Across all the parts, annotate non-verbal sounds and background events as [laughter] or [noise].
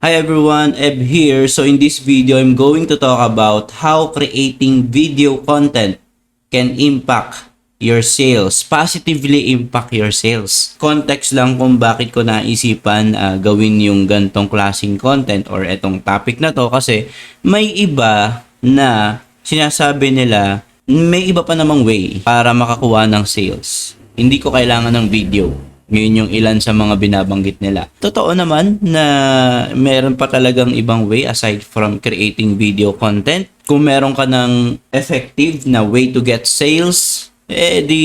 Hi everyone, Eb here. So in this video, I'm going to talk about how creating video content can impact your sales, positively impact your sales. Context lang kung bakit ko naisipan ah, gawin yung gantong klaseng content or etong topic na to kasi may iba na sinasabi nila may iba pa namang way para makakuha ng sales. Hindi ko kailangan ng video. Ngayon yung ilan sa mga binabanggit nila. Totoo naman na meron pa talagang ibang way aside from creating video content. Kung meron ka ng effective na way to get sales, eh di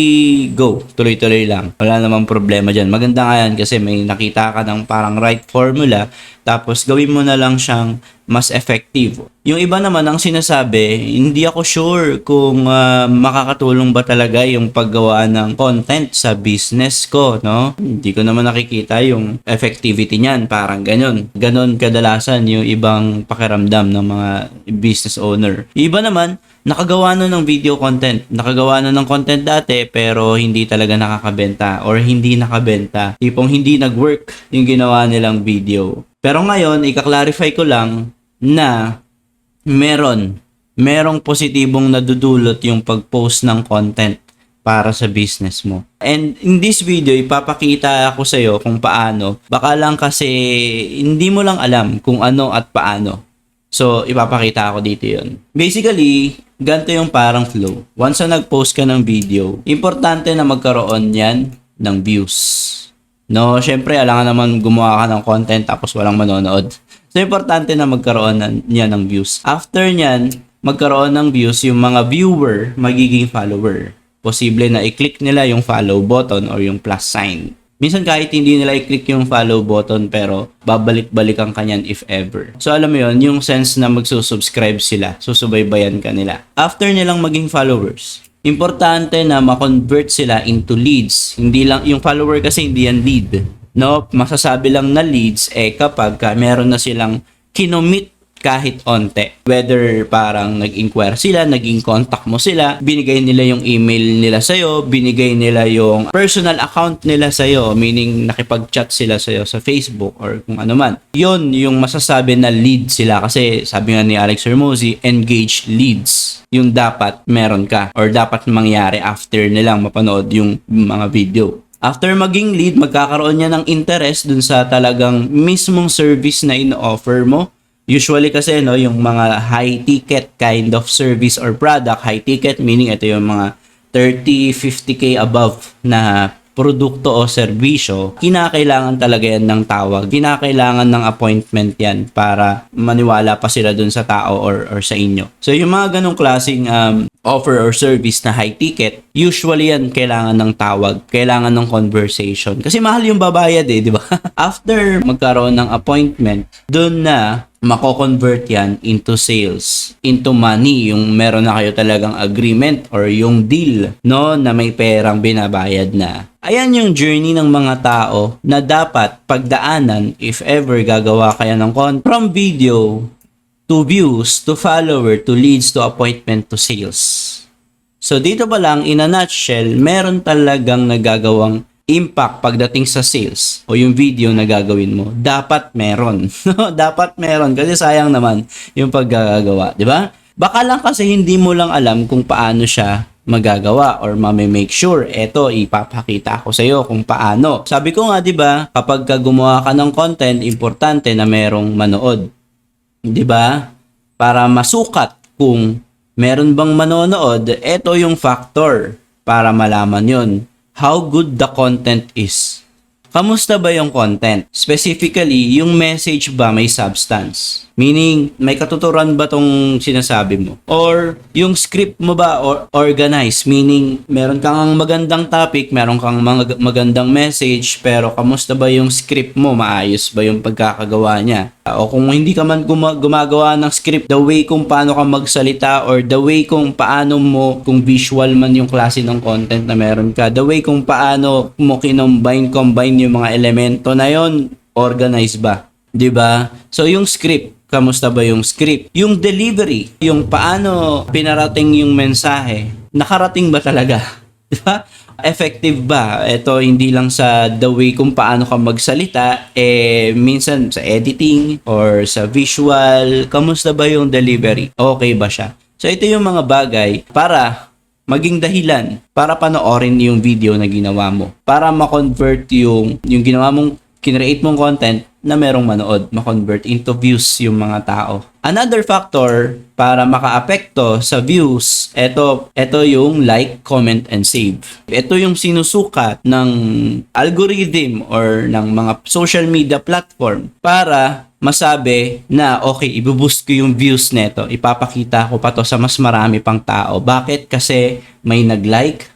go. Tuloy-tuloy lang. Wala namang problema dyan. Maganda nga yan kasi may nakita ka ng parang right formula tapos gawin mo na lang siyang mas effective. Yung iba naman ang sinasabi, hindi ako sure kung ah, makakatulong ba talaga yung paggawa ng content sa business ko, no? Hindi ko naman nakikita yung effectivity niyan, parang ganun. Ganon kadalasan yung ibang pakiramdam ng mga business owner. Iba naman, nakagawa na ng video content. Nakagawa na ng content dati pero hindi talaga nakakabenta or hindi nakabenta. Tipong hindi nag-work yung ginawa nilang video. Pero ngayon, ika-clarify ko lang na meron merong positibong nadudulot yung pag-post ng content para sa business mo. And in this video, ipapakita ako sa iyo kung paano. Baka lang kasi hindi mo lang alam kung ano at paano. So, ipapakita ako dito yon. Basically, ganito yung parang flow. Once na nag-post ka ng video, importante na magkaroon yan ng views. No, syempre, alangan naman gumawa ka ng content tapos walang manonood. So, importante na magkaroon na, niya ng views. After niyan, magkaroon ng views, yung mga viewer, magiging follower. Posible na i-click nila yung follow button or yung plus sign. Minsan kahit hindi nila i-click yung follow button pero babalik-balikan ka niyan if ever. So alam mo yon yung sense na magsusubscribe sila, susubaybayan ka nila. After nilang maging followers, importante na ma-convert sila into leads. Hindi lang, yung follower kasi hindi yan lead. No, masasabi lang na leads eh kapag ka meron na silang kinomit kahit onte. Whether parang nag-inquire sila, naging contact mo sila, binigay nila yung email nila sa'yo, binigay nila yung personal account nila sa'yo, meaning nakipag-chat sila sa'yo sa Facebook or kung ano man. Yun yung masasabi na lead sila kasi sabi nga ni Alex Hermosi, engaged leads yung dapat meron ka or dapat mangyari after nilang mapanood yung mga video. After maging lead, magkakaroon niya ng interest dun sa talagang mismong service na in-offer mo. Usually kasi no, yung mga high ticket kind of service or product, high ticket meaning ito yung mga 30, 50k above na produkto o serbisyo, kinakailangan talaga yan ng tawag. Kinakailangan ng appointment yan para maniwala pa sila dun sa tao or, or sa inyo. So yung mga ganong klaseng um, offer or service na high ticket, usually yan kailangan ng tawag, kailangan ng conversation. Kasi mahal yung babayad eh, di ba? [laughs] After magkaroon ng appointment, dun na mako-convert yan into sales, into money, yung meron na kayo talagang agreement or yung deal, no, na may perang binabayad na. Ayan yung journey ng mga tao na dapat pagdaanan if ever gagawa kaya ng content from video to views, to follower, to leads, to appointment, to sales. So dito pa lang, in a nutshell, meron talagang nagagawang impact pagdating sa sales o yung video na gagawin mo. Dapat meron. [laughs] Dapat meron kasi sayang naman yung paggagawa, di ba? Baka lang kasi hindi mo lang alam kung paano siya magagawa or mame-make sure eto ipapakita ko sa iyo kung paano. Sabi ko nga 'di ba, kapag ka gumawa ka ng content, importante na merong manood. 'Di ba? Para masukat kung meron bang manonood, eto yung factor para malaman 'yon. How good the content is. Kamusta ba yung content? Specifically, yung message ba may substance? Meaning, may katuturan ba tong sinasabi mo? Or yung script mo ba or organized? Meaning, meron kang magandang topic, meron kang mga magandang message, pero kamusta ba yung script mo? Maayos ba yung pagkakagawa niya? O kung hindi ka man guma- gumagawa ng script, the way kung paano ka magsalita or the way kung paano mo, kung visual man yung klase ng content na meron ka, the way kung paano mo kinombine, combine yung mga elemento na yon organize ba? 'Di ba? So yung script, kamusta ba yung script? Yung delivery, yung paano pinarating yung mensahe, nakarating ba talaga? [laughs] 'Di ba? Effective ba? Ito hindi lang sa the way kung paano ka magsalita, eh minsan sa editing or sa visual, kamusta ba yung delivery? Okay ba siya? So ito yung mga bagay para maging dahilan para panoorin yung video na ginawa mo. Para ma-convert yung, yung ginawa mong, kinreate mong content na merong manood, ma-convert into views yung mga tao. Another factor para makaapekto sa views, ito, ito yung like, comment, and save. Ito yung sinusukat ng algorithm or ng mga social media platform para masabi na okay, ibuboost ko yung views neto. Ipapakita ko pa to sa mas marami pang tao. Bakit? Kasi may nag-like,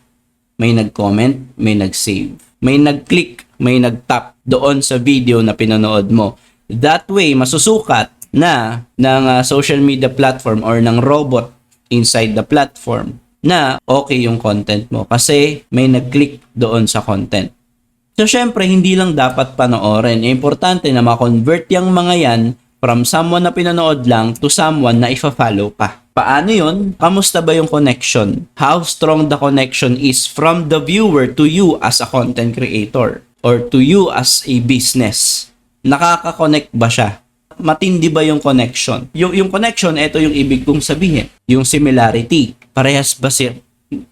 may nag-comment, may nag-save. May nag-click, may nag-tap doon sa video na pinanood mo. That way, masusukat na ng uh, social media platform or ng robot inside the platform na okay yung content mo kasi may nag-click doon sa content. So, syempre, hindi lang dapat panoorin. Importante na ma-convert yung mga yan from someone na pinanood lang to someone na ifa-follow pa. Paano yun? Kamusta ba yung connection? How strong the connection is from the viewer to you as a content creator or to you as a business? Nakaka-connect ba siya? Matindi ba yung connection? Yung, yung connection, ito yung ibig kong sabihin. Yung similarity. Parehas ba si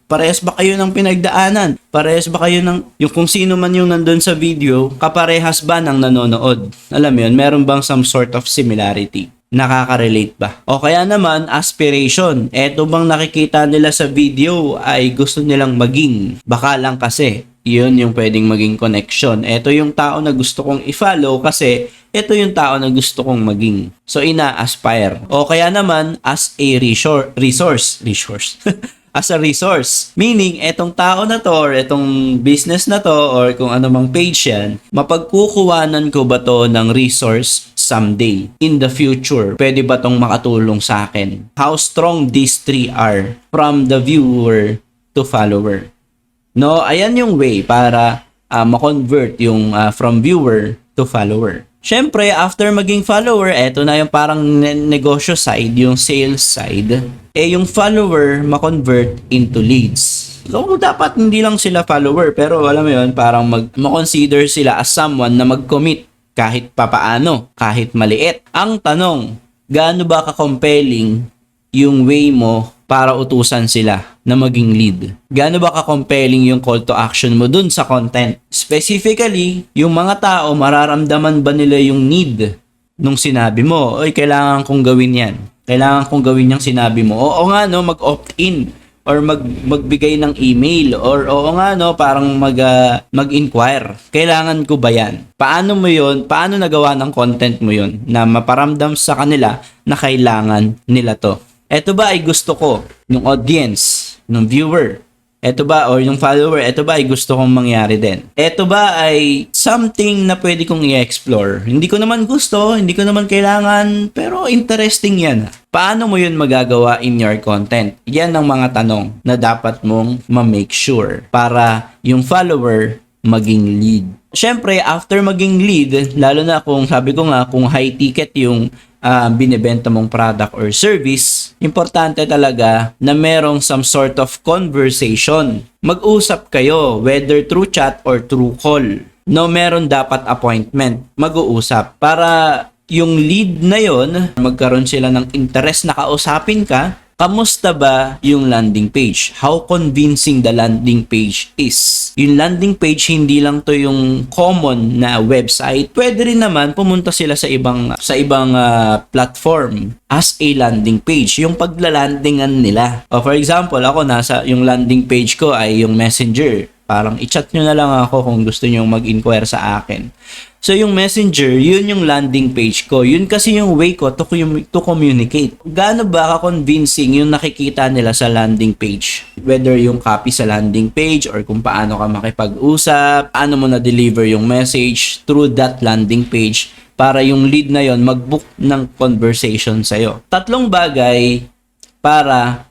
Parehas ba kayo ng pinagdaanan? Parehas ba kayo ng, yung kung sino man yung nandun sa video, kaparehas ba ng nanonood? Alam mo yun, meron bang some sort of similarity? Nakaka-relate ba? O kaya naman, aspiration. Eto bang nakikita nila sa video ay gusto nilang maging. Baka lang kasi, yun yung pwedeng maging connection. Ito yung tao na gusto kong i-follow kasi ito yung tao na gusto kong maging. So, ina-aspire. O kaya naman, as a resource. Resource. Resource. [laughs] as a resource. Meaning, etong tao na to or etong business na to or kung ano mang page yan, mapagkukuwanan ko ba to ng resource someday in the future? Pwede ba tong makatulong sa akin? How strong these three are from the viewer to follower. No, ayan yung way para uh, ma-convert yung uh, from viewer to follower. Siyempre, after maging follower, eto na yung parang negosyo side, yung sales side. Eh, yung follower, ma-convert into leads. So, dapat hindi lang sila follower, pero alam mo yun, parang mag- ma-consider sila as someone na mag-commit kahit papaano, kahit maliit. Ang tanong, gaano ba ka-compelling yung way mo para utusan sila na maging lead? Gaano ba ka-compelling yung call to action mo dun sa content? Specifically, yung mga tao, mararamdaman ba nila yung need nung sinabi mo, oy, kailangan kong gawin yan. Kailangan kong gawin yung sinabi mo. Oo nga, no, mag-opt-in or mag magbigay ng email or oo nga no parang mag uh, mag-inquire kailangan ko ba yan paano mo yon paano nagawa ng content mo yon na maparamdam sa kanila na kailangan nila to Ito ba ay gusto ko ng audience, ng viewer? Ito ba or yung follower, ito ba ay gusto kong mangyari din? Ito ba ay something na pwede kong i-explore? Hindi ko naman gusto, hindi ko naman kailangan, pero interesting yan. Paano mo yun magagawa in your content? Yan ang mga tanong na dapat mong ma-make sure para yung follower maging lead. Siyempre, after maging lead, lalo na kung sabi ko nga, kung high ticket yung uh, binibenta mong product or service, importante talaga na merong some sort of conversation. Mag-usap kayo, whether through chat or through call. No, meron dapat appointment. Mag-uusap para yung lead na yon magkaroon sila ng interest na kausapin ka Kamusta ba yung landing page? How convincing the landing page is? Yung landing page hindi lang to yung common na website. Pwede rin naman pumunta sila sa ibang sa ibang uh, platform as a landing page. Yung paglalandingan nila. O for example, ako nasa yung landing page ko ay yung Messenger. Parang i-chat nyo na lang ako kung gusto nyo mag-inquire sa akin. So yung messenger, yun yung landing page ko. Yun kasi yung way ko to, to communicate. Gaano ba ka-convincing yung nakikita nila sa landing page? Whether yung copy sa landing page or kung paano ka makipag-usap, paano mo na-deliver yung message through that landing page para yung lead na yon mag-book ng conversation sa'yo. Tatlong bagay para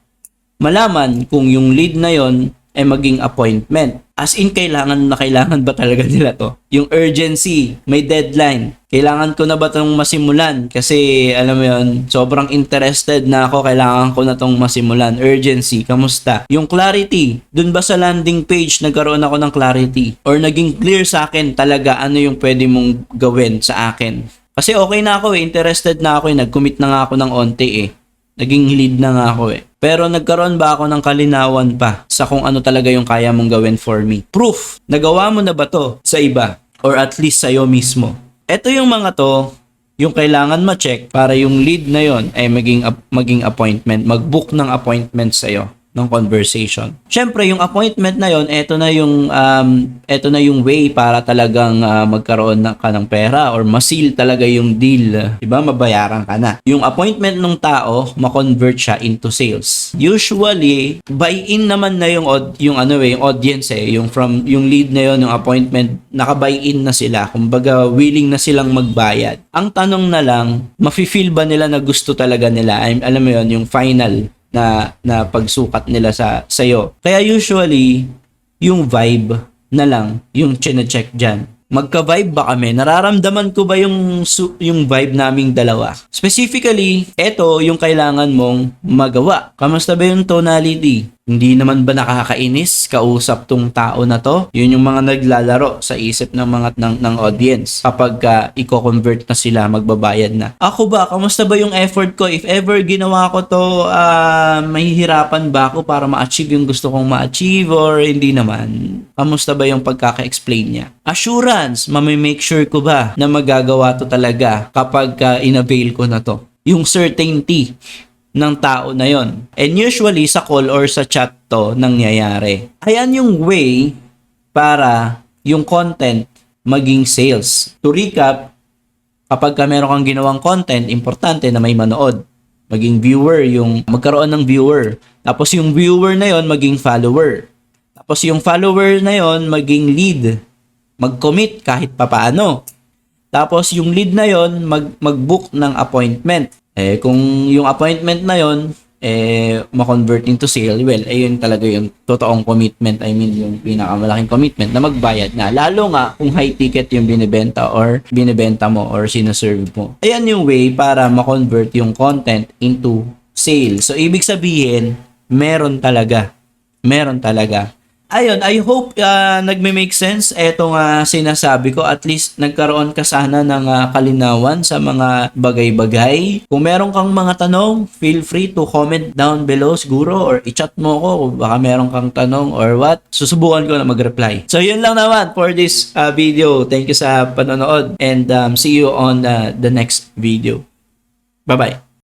malaman kung yung lead na yon ay maging appointment. As in, kailangan na kailangan ba talaga nila to? Yung urgency, may deadline. Kailangan ko na ba itong masimulan? Kasi, alam mo yun, sobrang interested na ako. Kailangan ko na itong masimulan. Urgency, kamusta? Yung clarity, dun ba sa landing page, nagkaroon ako ng clarity? Or naging clear sa akin talaga ano yung pwede mong gawin sa akin? Kasi okay na ako eh, interested na ako eh, nag-commit na nga ako ng onti eh. Naging lead na nga ako eh. Pero nagkaroon ba ako ng kalinawan pa sa kung ano talaga yung kaya mong gawin for me? Proof! Nagawa mo na ba to sa iba? Or at least sa'yo mismo? Ito yung mga to, yung kailangan ma-check para yung lead na yon ay maging, maging appointment, mag-book ng appointment sa'yo ng conversation. Siyempre, yung appointment na yon, eto na yung um, eto na yung way para talagang ah, magkaroon na ka ng pera or masil talaga yung deal. 'Di ba? Mabayaran ka na. Yung appointment ng tao, ma-convert siya into sales. Usually, buy-in naman na yung yung ano eh, yung audience eh, yung from yung lead na yon, yung appointment, naka-buy-in na sila. Kumbaga, willing na silang magbayad. Ang tanong na lang, mafi-feel ba nila na gusto talaga nila? I'm, alam mo yon, yung final na na pagsukat nila sa sayo. Kaya usually yung vibe na lang yung chine-check diyan. Magka-vibe ba kami? Nararamdaman ko ba yung yung vibe naming dalawa? Specifically, eto yung kailangan mong magawa. Kamusta ba yung tonality? Hindi naman ba nakakainis kausap tong tao na to? Yun yung mga naglalaro sa isip ng mga ng, ng audience kapag ka i-convert na sila, magbabayad na. Ako ba, kamusta ba yung effort ko? If ever ginawa ko to, ah, mahihirapan ba ako para ma-achieve yung gusto kong ma-achieve or hindi naman? Kamusta ba yung pagkaka-explain niya? Assurance, mamimake sure ko ba na magagawa to talaga kapag ka in-avail ko na to? Yung certainty ng tao na yon. And usually sa call or sa chat to nangyayari. Ayan yung way para yung content maging sales. To recap, kapag ka meron kang ginawang content, importante na may manood. Maging viewer, yung magkaroon ng viewer. Tapos yung viewer na yon maging follower. Tapos yung follower na yon maging lead. Mag-commit kahit papaano. Tapos yung lead na yon mag mag-book ng appointment. Eh kung yung appointment na yon eh ma-convert into sale, well, ayun talaga yung totoong commitment. I mean, yung pinakamalaking commitment na magbayad na. Lalo nga kung high ticket yung binibenta or binibenta mo or sinaserve mo. Ayan yung way para ma-convert yung content into sale. So, ibig sabihin, meron talaga. Meron talaga. Ayun, I hope uh, nagme-make sense etong uh, sinasabi ko. At least nagkaroon ka sana ng ah, kalinawan sa mga bagay-bagay. Kung meron kang mga tanong, feel free to comment down below siguro or i-chat mo ko kung baka meron kang tanong or what. Susubukan ko na mag-reply. So yun lang naman for this uh, video. Thank you sa panonood and um, see you on uh, the next video. Bye-bye.